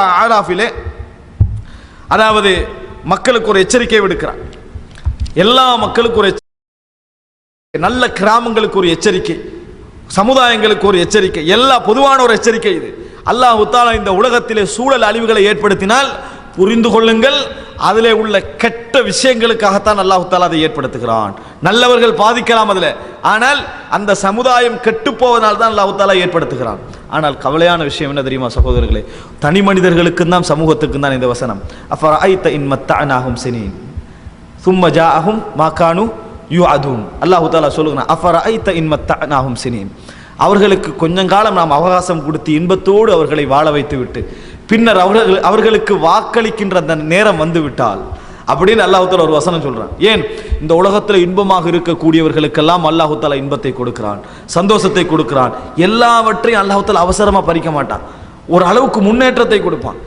ஆடாஃபிலே அதாவது மக்களுக்கு ஒரு எச்சரிக்கை விடுக்கிறார். எல்லா மக்களுக்கு ஒரு நல்ல கிராமங்களுக்கு ஒரு எச்சரிக்கை சமுதாயங்களுக்கு ஒரு எச்சரிக்கை எல்லா பொதுவான ஒரு எச்சரிக்கை இது. அல்லாஹ் உத்தாலா இந்த உலகத்திலே சூழல் அழிவுகளை ஏற்படுத்தினால் புரிந்து கொள்ளுங்கள். அதிலே உள்ள கெட்ட விஷயங்களுக்காகத்தான் அல்லாஹுத்தாலா அதை ஏற்படுத்துகிறான். நல்லவர்கள் பாதிக்கலாம் அதில். ஆனால் அந்த சமுதாயம் கெட்டு தான் அல்லாஹ் ஏற்படுத்துகிறான். ஆனால் கவலையான விஷயம் என்ன தெரியுமா சகோதரர்களே? தனி மனிதர்களுக்கும் தான் சமூகத்துக்கும் தான் இந்த வசனம். அஃபர் ஐத்த இன் மத்தானாகும் சினீன்? சும்ம ஜாஅஹும் மாக்கானு யூ அதுவும் அல்லாஹு தாலா சொல்லுங்கண்ணா அஃபர் ஐத்த இன் மத்தானாகும் சினீன்? அவர்களுக்கு கொஞ்சம் காலம் நாம் அவகாசம் கொடுத்து இன்பத்தோடு அவர்களை வாழ வைத்து விட்டு பின்னர் அவர்கள் அவர்களுக்கு வாக்களிக்கின்ற அந்த நேரம் வந்துவிட்டால் அப்படின்னு அல்லாஹுத்தால ஒரு வசனம் சொல்றான். ஏன்? இந்த உலகத்தில் இன்பமாக இருக்கக்கூடியவர்களுக்கெல்லாம் அல்லாஹுத்தால தாலா இன்பத்தை கொடுக்கிறான் சந்தோஷத்தை கொடுக்கிறான். எல்லாவற்றையும் அல்லாஹுத்தால அவசரமா பறிக்க மாட்டான். ஒரு அளவுக்கு முன்னேற்றத்தை கொடுப்பான்.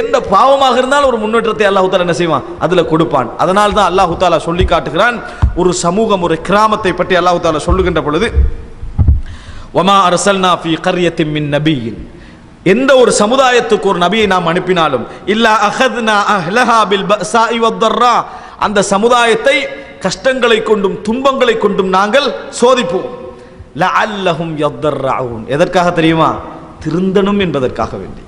எந்த பாவமாக இருந்தாலும் ஒரு முன்னேற்றத்தை அல்லாஹுத்தாலா என்ன செய்வான்? அதுல கொடுப்பான். அதனால தான் அல்லாஹுத்தாலா சொல்லி காட்டுகிறான் ஒரு சமூகம் ஒரு கிராமத்தை பற்றி அல்லாஹுத்தாலா சொல்லுகின்ற பொழுது ஒமா அரசல்னா ஃபி கரியத்தின் மின் நபியின். எந்த ஒரு சமுதாயத்துக்கு ஒரு நபியை நாம் அனுப்பினாலும் இல்லா அஹத்னா அஹ்லஹா பில் பஸாஇ அந்த சமுதாயத்தை கஷ்டங்களை கொண்டும் துன்பங்களை கொண்டும் நாங்கள் சோதிப்போம். லஅல்லஹும் யத்தர்ராவும் எதற்காக தெரியுமா? திருந்தணும் என்பதற்காக வேண்டி.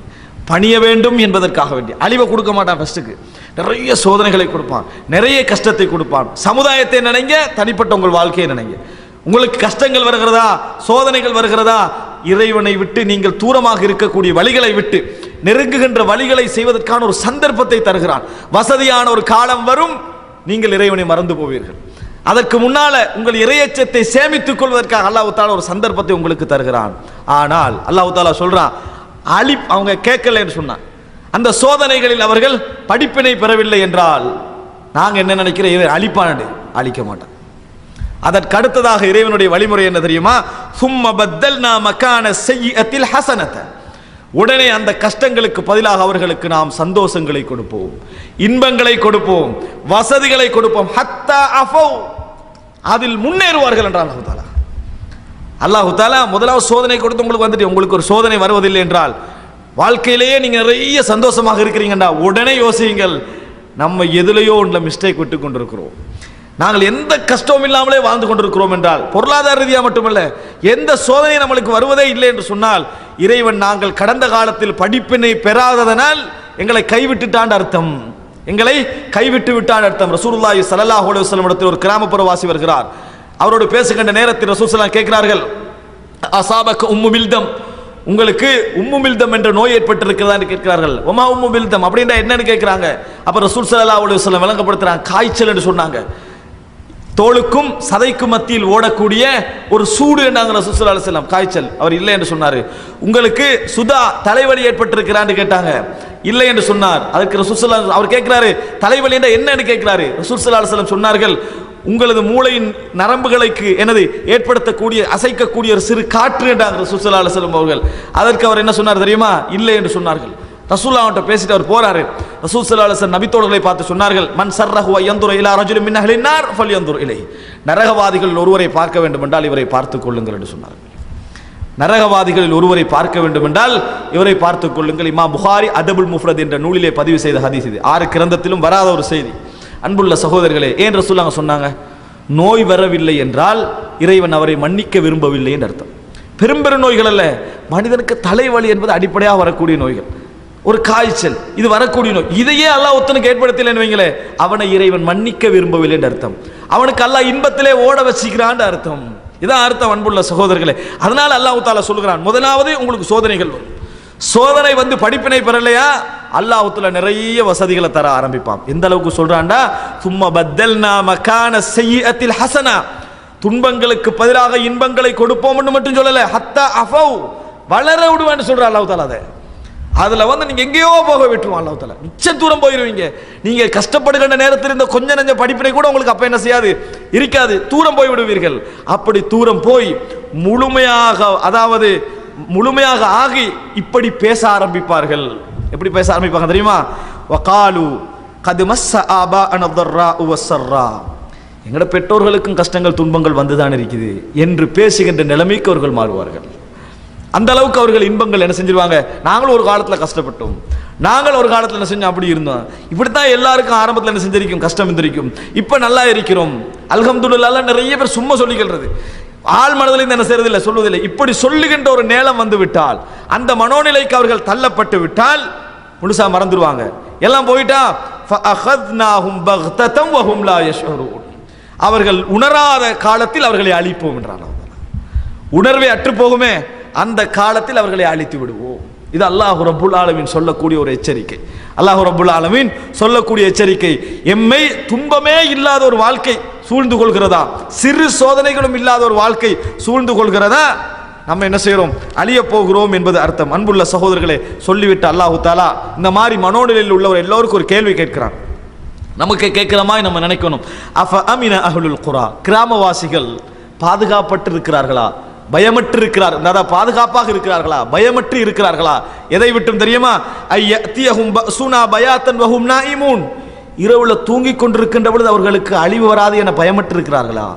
பணிய வேண்டும் என்பதற்காக வேண்டி. அழிவை கொடுக்க மாட்டான் ஃபர்ஸ்ட்டுக்கு நிறைய சோதனைகளை கொடுப்பான். நிறைய கஷ்டத்தை கொடுப்பான். சமுதாயத்தை நினைங்க தனிப்பட்ட உங்கள் வாழ்க்கையை நினைங்க. உங்களுக்கு கஷ்டங்கள் வருகிறதா? சோதனைகள் வருகிறதா? இறைவனை விட்டு நீங்கள் தூரமாக இருக்கக்கூடிய வழிகளை விட்டு நெருங்குகின்ற வழிகளை செய்வதற்கான ஒரு சந்தர்ப்பத்தை தருகிறான் வசதியான ஒரு காலம் வரும் நீங்கள் இறைவனை மறந்து போவீர்கள். அதற்கு முன்னால உங்கள் இறையச்சத்தை சேமித்துக் கொள்வதற்காக அல்லாஹு தாலா ஒரு சந்தர்ப்பத்தை உங்களுக்கு தருகிறான். ஆனால் அல்லாஹு தாலா சொல்றான் அழி அவங்க கேட்கலன்னு சொன்னான் அந்த சோதனைகளில் அவர்கள் படிப்பினை பெறவில்லை என்றால் நாங்கள் என்ன நினைக்கிறோம் இதை அழிப்பானு அழிக்க மாட்டான். அதற்கடுத்ததாக இறைவனுடைய வழிமுறை என்ன தெரியுமா? சும்ம நாம் மக்கான செய்யத்தில் ஹசனத்தை உடனே அந்த கஷ்டங்களுக்கு பதிலாக அவர்களுக்கு நாம் சந்தோஷங்களை கொடுப்போம் இன்பங்களை கொடுப்போம் வசதிகளை கொடுப்போம். ஹத்தா அஃபௌ. அதில் முன்னேறுவார்கள் என்றால் அல்லாஹ் தாலா அல்லாஹு தாலா முதலாவது சோதனை கொடுத்து உங்களுக்கு வந்துட்டு உங்களுக்கு ஒரு சோதனை வருவதில்லை என்றால் வாழ்க்கையிலேயே நீங்கள் நிறைய சந்தோஷமாக இருக்கிறீங்கடா. உடனே யோசியுங்கள். நம்ம எதுலையோ ஒன்றில் மிஸ்டேக் விட்டு கொண்டிருக்கிறோம். நாங்கள் எந்த கஷ்டமும் இல்லாமலே வாழ்ந்து கொண்டிருக்கிறோம் என்றால் பொருளாதார ரீதியாக மட்டுமல்ல எந்த சோதனை நம்மளுக்கு வருவதே இல்லை என்று சொன்னால் இறைவன் நாங்கள் கடந்த காலத்தில் படிப்பினை பெறாததனால் எங்களை கைவிட்டுட்டான் அர்த்தம். எங்களை கைவிட்டு விட்டான் அர்த்தம். ரசூலுல்லாஹி ஸல்லல்லாஹு அலைஹி இடத்தில் ஒரு கிராமப்புறவாசி வருகிறார். அவரோடு பேசுகின்ற நேரத்தில் ரசூல் கேட்கிறார்கள் அசாபக் உம்மு மில்தம் உங்களுக்கு உம்மு மில்தம் என்ற நோய் ஏற்பட்டிருக்கிறதா? என்று கேட்கிறார்கள். உமா உம்மு மில்தம் அப்படின்னா என்னன்னு கேட்கிறாங்க. அப்ப ரசூல் சலல்லா அலைஹி வஸல்லம் விளங்கப்படுத்துறாங்க காய்ச்சல் என்று சொன்னாங்க. தோளுக்கும் சதைக்கும் மத்தியில் ஓடக்கூடிய ஒரு சூடு என்றாங்க சுசுலா அலுவலம் காய்ச்சல். அவர் இல்லை என்று சொன்னார். உங்களுக்கு சுதா தலைவலி ஏற்பட்டிருக்கிறான்னு கேட்டாங்க. இல்லை என்று சொன்னார். அதுக்கு ரசூல் அவர் கேட்கிறாரு தலைவலி என்ற என்னன்னு கேட்கிறாரு. ரசூல் அலுவலம் சொன்னார்கள் உங்களது மூளையின் நரம்புகளுக்கு எனது ஏற்படுத்தக்கூடிய அசைக்கக்கூடிய ஒரு சிறு காற்று என்றாங்க ரசூல் அலுவலம் அவர்கள். அதற்கு அவர் என்ன சொன்னார் தெரியுமா? இல்லை என்று சொன்னார்கள். ரசூல்லா அவன்கிட்ட பேசிட்டு அவர் போறாரு. ரசூல் சல்லா அலைஹி நபித்தோழர்களை பார்த்து சொன்னார்கள் மன் சர்ரஹு யந்துரு இலா ரஜுலின் மின் ஃபல் நார் இலை நரகவாதிகள் ஒருவரை பார்க்க வேண்டும் என்றால் இவரை பார்த்துக் கொள்ளுங்கள் என்று சொன்னார்கள் நரகவாதிகளில் ஒருவரை பார்க்க வேண்டும் என்றால் இவரை பார்த்துக் கொள்ளுங்கள். இமா புகாரி அதபுல் முஃப்ரத் என்ற நூலிலே பதிவு செய்த ஹதீஸ் இது. ஆறு கிரந்தத்திலும் வராத ஒரு செய்தி. அன்புள்ள சகோதரர்களே ஏன் ரசூலாங்க சொன்னாங்க? நோய் வரவில்லை என்றால் இறைவன் அவரை மன்னிக்க விரும்பவில்லை என்று அர்த்தம். பெரும்பெரும் நோய்கள் அல்ல. மனிதனுக்கு தலைவலி என்பது அடிப்படையாக வரக்கூடிய நோய்கள். ஒரு காய்ச்சல் இது வரக்கூடிய நோய். இதையே அல்லாஹ் ஒத்தனுக்கு ஏற்படுத்தலைன்னு வைங்களே அவனை இறைவன் மன்னிக்க விரும்பவில்லை என்று அர்த்தம். அவனுக்கு அல்லாஹ் இன்பத்திலே ஓட வச்சிக்கிறான்னு அர்த்தம். இதான் அர்த்தம் அன்புள்ள சகோதரர்களே. அதனால் அல்லாஹு தாலா சொல்கிறான் முதலாவது உங்களுக்கு சோதனைகள் வரும். சோதனை வந்து படிப்பினை பெறலையா? அல்லாஹுத்துல நிறைய வசதிகளை தர ஆரம்பிப்பான். எந்த அளவுக்கு சொல்றான்டா? சும்மா பத்தல் மக்கான செய்யத்தில் ஹசனா. துன்பங்களுக்கு பதிலாக இன்பங்களை கொடுப்போம்னு மட்டும் சொல்லலை ஹத்தா அஃபௌ. வளர விடுவான்னு சொல்ற அல்லாஹு தாலா அதை. அதில் வந்து நீங்கள் எங்கேயோ போக விட்டுருவான் அல்லாஹ் மிச்ச தூரம் போயிடுவீங்க நீங்கள் கஷ்டப்படுகின்ற நேரத்தில் இந்த கொஞ்ச நஞ்ச படிப்பினை கூட உங்களுக்கு அப்போ என்ன செய்யாது? இருக்காது. தூரம் போய் விடுவீர்கள். அப்படி தூரம் போய் முழுமையாக அதாவது முழுமையாக ஆகி இப்படி பேச ஆரம்பிப்பார்கள். எப்படி பேச ஆரம்பிப்பாங்க தெரியுமா? வகாலு கது மஸ்ஸ ஆபா அனதர்ரா உவசர்ரா எங்களோட பெற்றோர்களுக்கும் கஷ்டங்கள் துன்பங்கள் வந்துதான் இருக்குது? என்று பேசுகின்ற நிலைமைக்கு அவர்கள் மாறுவார்கள். அந்த அளவுக்கு அவர்கள் இன்பங்கள் என்ன செஞ்சிருவாங்க? நாங்களும் ஒரு காலத்தில் கஷ்டப்பட்டோம். நாங்கள் ஒரு காலத்தில் என்ன செஞ்சோம்? அப்படி இருந்தோம். இப்படி தான் எல்லாருக்கும் ஆரம்பத்தில் என்ன செஞ்சிருக்கும்? கஷ்டம் இருந்திருக்கும். இப்போ நல்லா இருக்கிறோம். அல்ஹம்துல்லால நிறைய பேர் சும்மா சொல்லிக்கிறது ஆள் மனதில் என்ன செய்யறதில்லை சொல்வதில்லை. இப்படி சொல்லுகின்ற ஒரு நேரம் வந்து விட்டால் அந்த மனோநிலைக்கு அவர்கள் தள்ளப்பட்டு விட்டால் முழுசா மறந்துடுவாங்க எல்லாம் போயிட்டா அவர்கள் உணராத காலத்தில் அவர்களை அழிப்போம் என்றான் உணர்வை அற்றுப்போகுமே. அந்த காலத்தில் அவர்களை அழித்து விடுவோம். இது அல்லாஹ் ரபுல் ஆலமின் சொல்லக்கூடிய ஒரு எச்சரிக்கை. அல்லாஹ் ரபுல் ஆலமின் சொல்லக்கூடிய எச்சரிக்கை. எம்மை துன்பமே இல்லாத ஒரு வாழ்க்கை சூழ்ந்து கொள்கிறதா? சிறு சோதனைகளும் இல்லாத ஒரு வாழ்க்கை சூழ்ந்து கொள்கிறதா? நம்ம என்ன செய்கிறோம் அழிய போகிறோம் என்பது அர்த்தம். அன்புள்ள சகோதரர்களை சொல்லிவிட்டு அல்லாஹு தாலா இந்த மாதிரி மனோநிலையில் உள்ளவர் எல்லோருக்கும் ஒரு கேள்வி கேட்கிறான். நமக்கு கேட்குற மாதிரி நம்ம நினைக்கணும். அஃப அமின அஹ்லுல் குரா? கிராமவாசிகள் பாதுகாப்பட்டு இருக்கிறார்களா பயமற்று இருக்கிறார் அதாவது பாதுகாப்பாக இருக்கிறார்களா? பயமற்று இருக்கிறார்களா? எதை விட்டும் தெரியுமா? ஐயத்தியஹும் சுனா பயாத்தன் வஹும் நாயிமூன் இரவுல தூங்கிக் கொண்டிருக்கின்ற பொழுது அவர்களுக்கு அழிவு வராது என பயமற்று இருக்கிறார்களா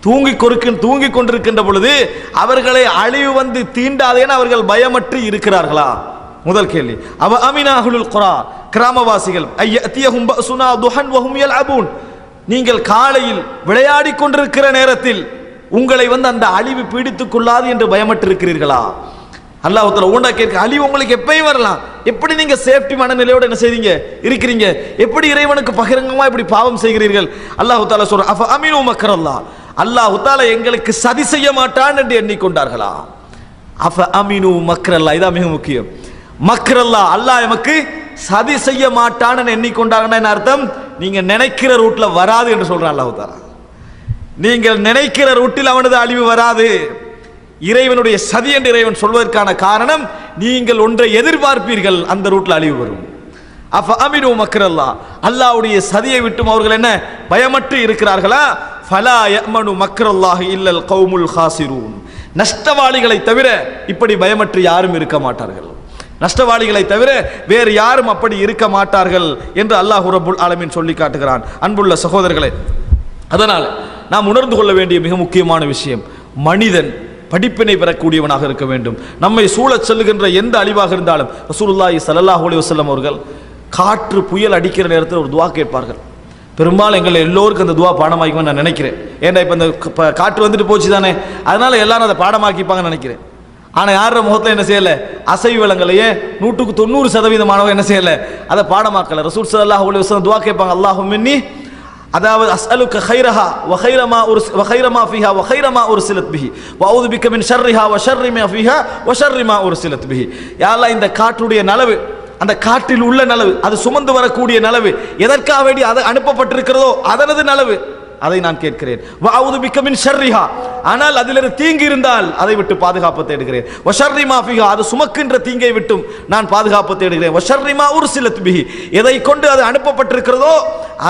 தூங்கி கொருக்கு தூங்கி கொண்டிருக்கின்ற பொழுது அவர்களை அழிவு வந்து தீண்டாதேன அவர்கள் பயமற்று இருக்கிறார்களா? முதல் கேள்வி. அவ அமினாகுல் குரா? கிராமவாசிகள். ஐயத்தியஹும் சுனா துஹன் வஹும் யல்அபூன். நீங்கள் காலையில் விளையாடிக் கொண்டிருக்கிற நேரத்தில் உங்களை வந்து அந்த அழிவு பீடித்துக் கொள்ளாது என்று பயமற்று இருக்கிறீர்களா அல்லாஹ் உத்தர ஊண்டா கேட்க அழிவு உங்களுக்கு எப்பயும் வரலாம். எப்படி நீங்க சேஃப்டி மனநிலையோட என்ன செய்றீங்க இருக்கிறீங்க. எப்படி இறைவனுக்கு பகிரங்கமா இப்படி பாவம் செய்கிறீர்கள்? அல்லாஹ் தாலா சொல்ற அஃப அமீனு மக்கரல்லா அல்லாஹ் தாலா எங்களுக்கு சதி செய்ய மாட்டான் என்று எண்ணிக்கொண்டார்களா? அஃப அமீனு மக்கரல்லா இதான் மிக முக்கியம். மக்கரல்லா அல்லாஹ் எமக்கு சதி செய்ய மாட்டான்னு எண்ணிக்கொண்டாங்கன்னா என்ன அர்த்தம்? நீங்க நினைக்கிற ரூட்ல வராது என்று சொல்றான் அல்லாஹ் தாலா நீங்கள் நினைக்கிற ரூட்டில் அவனது அழிவு வராது. இறைவனுடைய சதி என்று இறைவன் சொல்வதற்கான காரணம் நீங்கள் ஒன்றை எதிர்பார்ப்பீர்கள் அந்த ரூட்டில் அழிவு வரும். அஃப அமினு மக்கரல்லா அல்லாஹ்வுடைய சதியை விட்டும் அவர்கள் என்ன? பயமற்று இருக்கிறார்களா? ஃபலா யமனு மக்கரல்லாஹ் இல்லல் கௌமுல் ஹாசிரூன். நஷ்டவாளிகளை தவிர இப்படி பயமற்று யாரும் இருக்க மாட்டார்கள். நஷ்டவாளிகளை தவிர வேறு யாரும் அப்படி இருக்க மாட்டார்கள் என்று அல்லாஹ் ரபுல் ஆலமின் சொல்லி காட்டுகிறான். அன்புள்ள சகோதரர்களே அதனால் நாம் உணர்ந்து கொள்ள வேண்டிய மிக முக்கியமான விஷயம். மனிதன் படிப்பினை பெறக்கூடியவனாக இருக்க வேண்டும். நம்மை சூழச் செல்லுகின்ற எந்த அழிவாக இருந்தாலும் ரசூலுல்லாஹி சல்லாஹ் அலி வசல்லம் அவர்கள் காற்று புயல் அடிக்கிற நேரத்தில் ஒரு துவா கேட்பார்கள். பெரும்பாலும் எங்கள் எல்லோருக்கும் அந்த துவா பாடமாக்கிக்கும்னு நான் நினைக்கிறேன். ஏன்டா இப்போ இந்த காற்று வந்துட்டு போச்சு தானே? அதனால எல்லாரும் அதை பாடமாக்கிப்பாங்கன்னு நினைக்கிறேன். ஆனால் யார முகத்தில் என்ன செய்யலை? அசை வளங்களையே நூற்றுக்கு தொண்ணூறு சதவீதமானவங்க என்ன செய்யலை? அதை பாடமாக்கலை. ரசூல் சல்லாஹ் அலி வசலம் துவா கேட்பாங்க. அல்லாஹும் மின்னி அதாவது அஸ்அலுக்கு ஹைரஹா வஹைரமா ஒரு வஹைரமா ஃபிஹா வஹைரமா ஒரு சிலத் பிஹி. வவுது பிக்க மின் ஷர்ரிஹா வஷர்ரிமா ஃபிஹா வஷர்ரிமா ஒரு சிலத் பிஹி. யாரா இந்த காற்றுடைய நலவு அந்த காற்றில் உள்ள நலவு அது சுமந்து வரக்கூடிய நலவு எதற்காக வேண்டி அது அனுப்பப்பட்டிருக்கிறதோ அதனது நலவு அதை நான் கேட்கிறேன். வவுது பிக்க மின் ஷர்ரிஹா ஆனால் அதிலிருந்து தீங்கு இருந்தால் அதை விட்டு பாதுகாப்பு தேடுகிறேன். வஷர்ரி மாஃபிகா அது சுமக்கின்ற தீங்கை விட்டும் நான் பாதுகாப்பு தேடுகிறேன். வஷர்ரிமா ஒரு சிலத் பிஹி எதை கொண்டு அது அனுப்பப்பட்டிருக்கிறதோ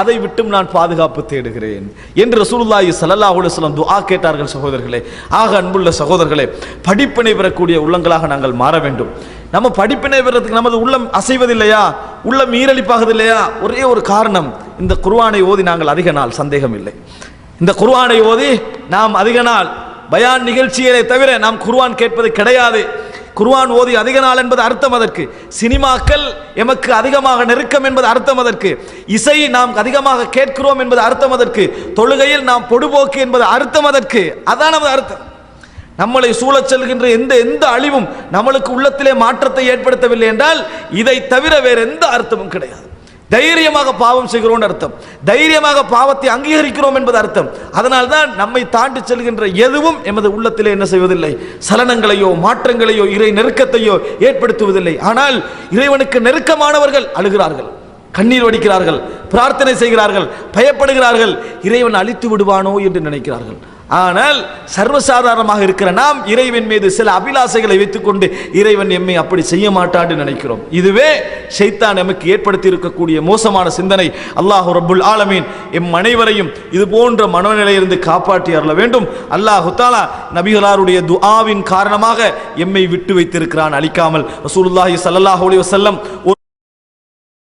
அதை விட்டும் நான் பாதுகாப்பு தேடுகிறேன் என்று ரசூலுல்லாஹி ஸல்லல்லாஹு அலைஹி வஸல்லம் துஆ கேட்டார்கள் சகோதரர்களே. ஆக அன்புள்ள சகோதரர்களே படிப்பினை பெறக்கூடிய உள்ளங்களாக நாங்கள் மாற வேண்டும். நம்ம படிப்பினை பெறதுக்கு நமது உள்ளம் அசைவதில்லையா? உள்ளம் ஈரலிப்பாகுது இல்லையா ஒரே ஒரு காரணம் இந்த குர்ஆனை ஓதி நாங்கள் அதிக நாள் சந்தேகம் இல்லை. இந்த குர்ஆனை ஓதி நாம் அதிக நாள் பயான் நிகழ்ச்சிகளை தவிர நாம் குர்ஆன் கேட்பது கிடையாது. குர்வான் ஓதி அதிக நாள் என்பது அர்த்தம் அதற்கு. சினிமாக்கள் எமக்கு அதிகமாக நெருக்கம் என்பது அர்த்தம் அதற்கு. இசை நாம் அதிகமாக கேட்கிறோம் என்பது அர்த்தம் அதற்கு. தொழுகையில் நாம் பொடுபோக்கு என்பது அர்த்தம் அதற்கு. அதான் நமது அர்த்தம். நம்மளை சூழச் செல்கின்ற எந்த எந்த அழிவும் நம்மளுக்கு உள்ளத்திலே மாற்றத்தை ஏற்படுத்தவில்லை என்றால் இதை தவிர வேறு எந்த அர்த்தமும் கிடையாது. தைரியமாக பாவம் செய்கிறோம் அர்த்தம். தைரியமாக பாவத்தை அங்கீகரிக்கிறோம் என்பது அர்த்தம். அதனால்தான் நம்மை தாண்டி செல்கின்ற எதுவும் எமது உள்ளத்திலே என்ன செய்வதில்லை. சலனங்களையோ மாற்றங்களையோ இறை நெருக்கத்தையோ ஏற்படுத்துவதில்லை. ஆனால் இறைவனுக்கு நெருக்கமானவர்கள் அழுகிறார்கள். கண்ணீர் வடிக்கிறார்கள் பிரார்த்தனை செய்கிறார்கள் பயப்படுகிறார்கள் இறைவன் அழித்து விடுவானோ என்று நினைக்கிறார்கள். ஆனால் சர்வசாதாரணமாக இருக்கிற நாம் இறைவன் மீது சில அபிலாசைகளை வைத்துக்கொண்டு இறைவன் எம்மை அப்படி செய்ய மாட்டான்னு நினைக்கிறோம். இதுவே ஷைத்தான் எமக்கு ஏற்படுத்தி இருக்கக்கூடிய மோசமான சிந்தனை. அல்லாஹ் ரபுல் ஆலமீன் எம் அனைவரையும் இது போன்ற மனநிலையிலிருந்து காப்பாற்றி அருள வேண்டும். அல்லாஹு தாலா நபிகளாருடைய துஆவின் காரணமாக எம்மை விட்டு வைத்திருக்கிறான் அழிக்காமல். ரசூலுல்லாஹி ஸல்லல்லாஹு அலைஹி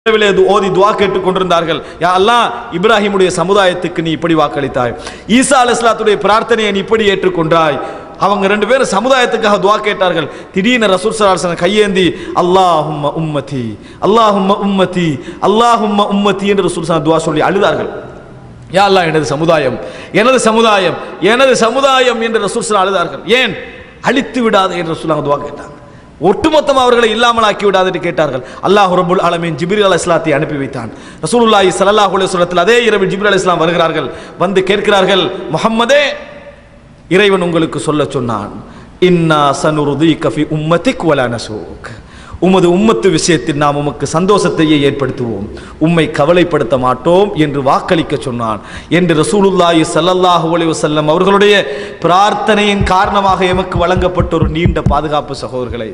ஓதி துவா கேட்டுக் கொண்டிருந்தார்கள் யா அல்லாஹ் இப்ராஹிமுடைய சமுதாயத்துக்கு நீ இப்படி வாக்களித்தாய். ஈசா அலைஹிஸ்ஸலாத்துடைய பிரார்த்தனையை நீ இப்படி ஏற்றுக்கொண்டாய். அவங்க ரெண்டு பேரும் சமுதாயத்துக்காக துவா கேட்டார்கள். திடீர்னு ரசூல் சலாசன கையேந்தி அல்லாஹும் உம்மதி அல்லாஹும் உம்மதி அல்லாஹும் உம்மதி என்று ரசூல் சலாம் துவா சொல்லி அழுதார்கள். யா அல்லாஹ் எனது சமுதாயம் எனது சமுதாயம் எனது சமுதாயம் என்று ரசூல் அழுதார்கள். ஏன்? அழித்து விடாது என்று ரசூல் துவா கேட்டாங்க. ஒட்டுமொத்தம் அவர்களை இல்லாமல் ஆக்கி விடாது என்று கேட்டார்கள். அல்லாஹ் ரபுல் ஆலமீன் ஜிபிர் அலி இஸ்லாத்தை அனுப்பி வைத்தான். ரசூலுல்லாஹி சல்லாஹ் அலுவலத்தில் அதே இரவு ஜிபிர் அலி இஸ்லாம் வருகிறார்கள். வந்து கேட்கிறார்கள் முகம்மதே இறைவன் உங்களுக்கு சொல்ல சொன்னான் இன்னா சனுருதீக கஃபி உம்மதி வலா உமது உம்மத்து விஷயத்தில் நாம் உமக்கு சந்தோஷத்தையே ஏற்படுத்துவோம். உம்மை கவலைப்படுத்த மாட்டோம் என்று வாக்களிக்க சொன்னான். என்று ரசூலுல்லாஹி ஸல்லல்லாஹு அலி வசல்லம் அவர்களுடைய பிரார்த்தனையின் காரணமாக எமக்கு வழங்கப்பட்ட ஒரு நீண்ட பாதுகாப்பு சகோதரர்களை.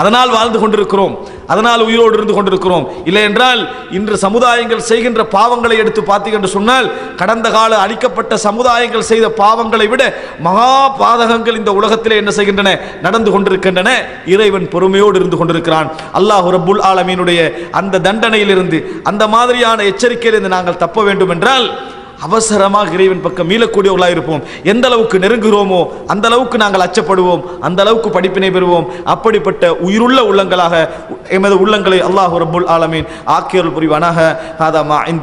அதனால் வாழ்ந்து கொண்டிருக்கிறோம். அதனால் உயிரோடு இருந்து கொண்டிருக்கிறோம். இல்லை என்றால் இன்று சமுதாயங்கள் செய்கின்ற பாவங்களை எடுத்து பார்த்தீங்க என்று சொன்னால் கடந்த கால அழிக்கப்பட்ட சமுதாயங்கள் செய்த பாவங்களை விட மகா பாதகங்கள் இந்த உலகத்திலே என்ன செய்கின்றன? நடந்து கொண்டிருக்கின்றன. இறைவன் பொறுமையோடு இருந்து கொண்டிருக்கிறான். அல்லாஹ் ரபுல் ஆலமீனுடைய அந்த தண்டனையிலிருந்து அந்த மாதிரியான எச்சரிக்கையிலிருந்து நாங்கள் தப்ப வேண்டும் என்றால் அவசரமாக இறைவன் பக்கம் மீளக்கூடியவர்களாக இருப்போம் எந்த அளவுக்கு நெருங்குகிறோமோ அந்த அளவுக்கு நாங்கள் அச்சப்படுவோம். அந்த அளவுக்கு படிப்பினை பெறுவோம். அப்படிப்பட்ட உயிருள்ள உள்ளங்களாக எமது உள்ளங்களை அல்லாஹ் ரபுல் ஆலமீன் ஆக்கியல் புரிவானாக. ஹாதா இந்தி.